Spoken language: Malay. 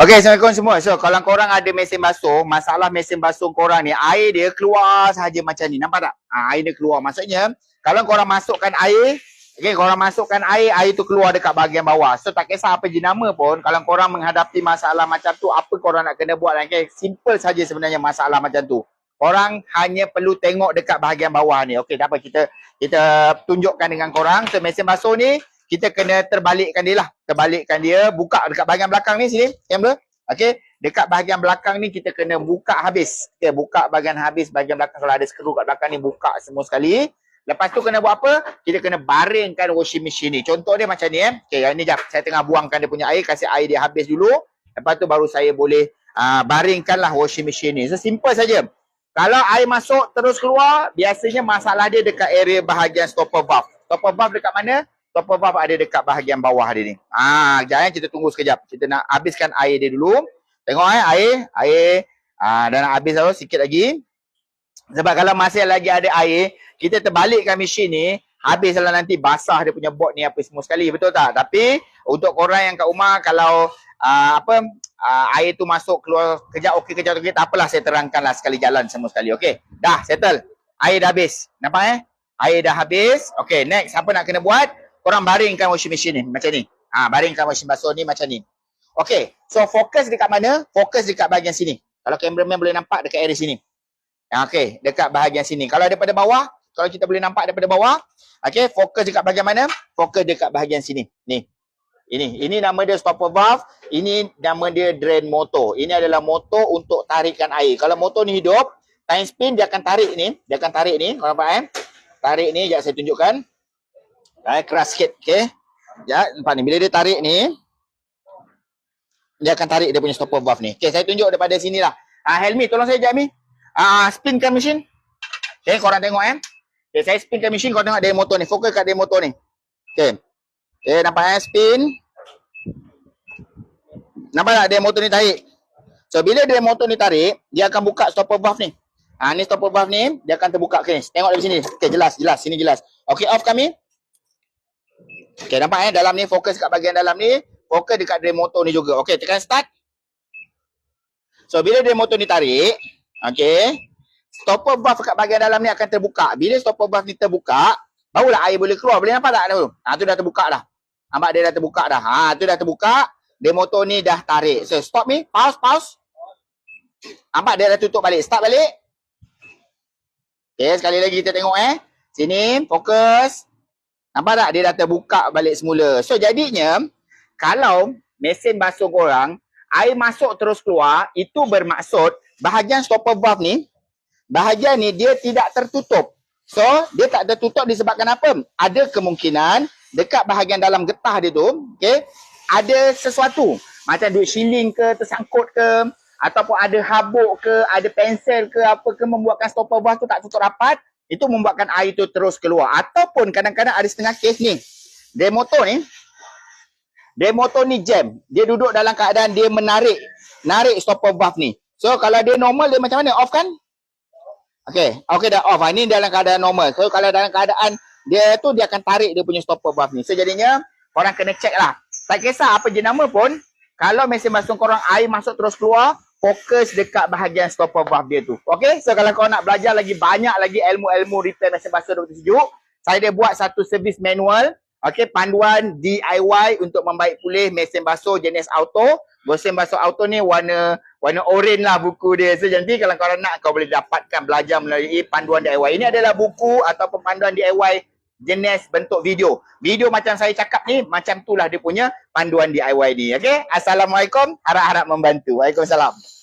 Okey, Assalamualaikum semua. So, kalau korang ada mesin basuh, masalah mesin basuh korang ni, air dia keluar sahaja macam ni. Nampak tak? Ha, air dia keluar. Maksudnya, kalau korang masukkan air, okey, korang masukkan air, air tu keluar dekat bahagian bawah. So, tak kisah apa jenama pun, kalau korang menghadapi masalah macam tu, apa korang nak kena buat? Okay? Simple saja sebenarnya masalah macam tu. Korang hanya perlu tengok dekat bahagian bawah ni. Okey, tak apa. Kita kita tunjukkan dengan korang. So, mesin basuh ni, kita kena terbalikkan dia lah. Terbalikkan dia, buka dekat bahagian belakang ni sini, kamera. Okey, dekat bahagian belakang ni kita kena buka habis. Okey, buka bahagian habis bahagian belakang kalau ada skru kat belakang ni buka semua sekali. Lepas tu kena buat apa? Kita kena baringkan washing machine ni. Contoh dia macam ni eh. Okey, yang ni jap. Saya tengah buangkan dia punya air, kasih air dia habis dulu. Lepas tu baru saya boleh uh, baringkanlah washing machine ni. So simple saja. Kalau air masuk terus keluar, biasanya masalah dia dekat area bahagian stopper valve. Stopper valve dekat mana? Stopper valve ada dekat bahagian bawah dia ni. Ah, jangan kita tunggu sekejap. Kita nak habiskan air dia dulu. Tengok eh air, air ah dah nak habis dah sikit lagi. Sebab kalau masih lagi ada air, kita terbalikkan mesin ni, habislah nanti basah dia punya board ni apa semua sekali, betul tak? Tapi untuk korang yang kat rumah kalau uh, apa uh, air tu masuk keluar kejap okey kejap okey tak apalah saya terangkanlah sekali jalan semua sekali okey dah settle air dah habis nampak eh air dah habis okey next apa nak kena buat korang baringkan washing machine ni macam ni ha baringkan washing basuh ni macam ni okey so fokus dekat mana fokus dekat bahagian sini kalau cameraman boleh nampak dekat area sini okey dekat bahagian sini kalau daripada bawah kalau kita boleh nampak daripada bawah okey fokus dekat bahagian mana fokus dekat bahagian sini ni ini, ini nama dia stopper valve. Ini nama dia drain motor. Ini adalah motor untuk tarikan air. Kalau motor ni hidup, time spin dia akan tarik ni. Dia akan tarik ni. Kau nampak eh? Tarik ni, sekejap saya tunjukkan. Eh, keras sikit, okay. Ya, nampak ni. Bila dia tarik ni, dia akan tarik dia punya stopper valve ni. Okay, saya tunjuk daripada sini lah. Ah, Helmi, tolong saya Helmi. Ah, spinkan mesin. Okay, korang tengok eh. Okay, saya spinkan mesin, korang tengok dia motor ni. Fokus kat dia motor ni. Okay. Okay, nampak eh, spin. Nampak tak dia motor ni tarik? So bila dia motor ni tarik, dia akan buka stopper valve ni. Ha ni stopper valve ni, dia akan terbuka ni. Tengok dari sini. Okey jelas, jelas, sini jelas. Okey off kami. Okey nampak eh dalam ni fokus kat bahagian dalam ni, fokus dekat drain motor ni juga. Okey tekan start. So bila drain motor ni tarik, okey. Stopper valve kat bahagian dalam ni akan terbuka. Bila stopper valve ni terbuka, barulah air boleh keluar. Boleh nampak tak tu? Ha tu dah terbuka dah. Nampak dia dah terbuka dah. Ha tu dah terbuka dia motor ni dah tarik. So stop ni, pause, pause. Nampak dia dah tutup balik. Start balik. Okay, sekali lagi kita tengok eh. Sini, fokus. Nampak tak dia dah terbuka balik semula. So jadinya, kalau mesin basuh korang, air masuk terus keluar, itu bermaksud bahagian stopper valve ni, bahagian ni dia tidak tertutup. So, dia tak tertutup disebabkan apa? Ada kemungkinan dekat bahagian dalam getah dia tu, okay, ada sesuatu macam duit shilling ke tersangkut ke ataupun ada habuk ke ada pensel ke apa ke membuatkan stopper valve tu tak tutup rapat itu membuatkan air tu terus keluar. Ataupun kadang-kadang ada setengah kes ni. Dia motor ni dia motor ni jam. Dia duduk dalam keadaan dia menarik narik stopper valve ni. So kalau dia normal dia macam mana? Off kan? Okey okey dah off. Ini dalam keadaan normal. So kalau dalam keadaan dia tu dia akan tarik dia punya stopper valve ni. So jadinya korang kena check lah. Tak kisah apa jenama pun, kalau mesin basuh korang air masuk terus keluar, fokus dekat bahagian stopper valve dia tu. Okay, so kalau kau nak belajar lagi banyak lagi ilmu-ilmu repair mesin basuh Dr. Sejuk, saya dah buat satu servis manual, okay, panduan DIY untuk membaik pulih mesin basuh jenis auto. Mesin basuh auto ni warna warna orange lah buku dia. So nanti kalau korang nak, kau boleh dapatkan belajar melalui panduan DIY. Ini adalah buku ataupun panduan DIY jenis bentuk video. Video macam saya cakap ni, macam itulah dia punya panduan DIY ni. Okay? Assalamualaikum. Harap-harap membantu. Waalaikumsalam.